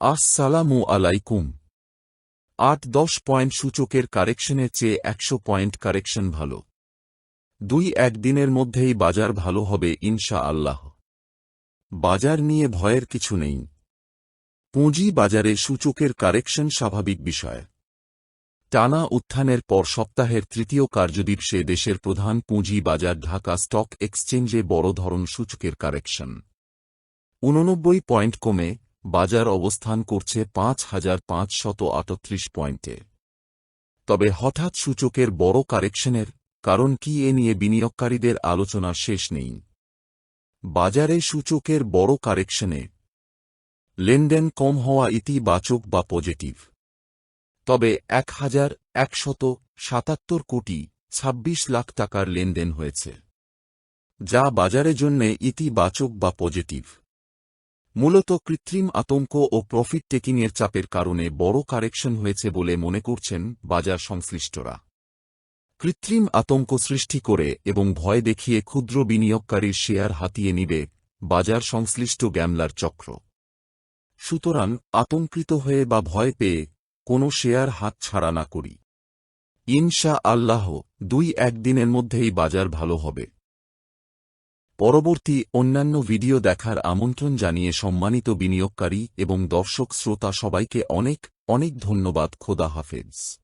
আসসালামু আলাইকুম। আট দশ পয়েন্ট সূচকের কারেকশনের চেয়ে একশো পয়েন্ট কারেকশন ভালো। দুই একদিনের মধ্যেই বাজার ভালো হবে ইনশা আল্লাহ বাজার নিয়ে ভয়ের কিছু নেই। পুঁজি বাজারে সূচকের কারেকশন স্বাভাবিক বিষয়। টানা উত্থানের পর সপ্তাহের তৃতীয় কার্যদিবসে দেশের প্রধান পুঁজি বাজার ঢাকা স্টক এক্সচেঞ্জে বড় ধরন সূচকের কারেকশন। উননব্বই পয়েন্ট কমে বাজার অবস্থান করছে পাঁচ হাজার পাঁচশত আটত্রিশ পয়েন্টে। তবে হঠাৎ সূচকের বড় কারেকশনের কারণ কি এ নিয়ে বিনিয়োগকারীদের আলোচনা শেষ নেই। বাজারে সূচকের বড় কারেকশনে লেনদেন কম হওয়া ইতিবাচক বা পজিটিভ। তবে এক হাজার একশত সাতাত্তর কোটি ছাব্বিশ লাখ টাকার লেনদেন হয়েছে, যা বাজারের জন্যে ইতিবাচক বা পজিটিভ। মূলত কৃত্রিম আতঙ্ক ও প্রফিট টেকিংয়ের চাপের কারণে বড় কারেকশন হয়েছে বলে মনে করছেন বাজার সংশ্লিষ্টরা। কৃত্রিম আতঙ্ক সৃষ্টি করে এবং ভয় দেখিয়ে ক্ষুদ্র বিনিয়োগকারীর শেয়ার হাতিয়ে নিবে বাজার সংশ্লিষ্ট গ্যামলার চক্র। সুতরাং, আতঙ্কিত হয়ে বা ভয় পেয়ে কোনো শেয়ার হাত ছাড়া না করি। ইনশা আল্লাহ দুই একদিনের মধ্যেই বাজার ভালো হবে। পরবর্তী অন্যান্য ভিডিও দেখার আমন্ত্রণ জানিয়ে সম্মানিত বিনিয়োগকারী এবং দর্শক শ্রোতা সবাইকে অনেক অনেক ধন্যবাদ। খোদা হাফেজ।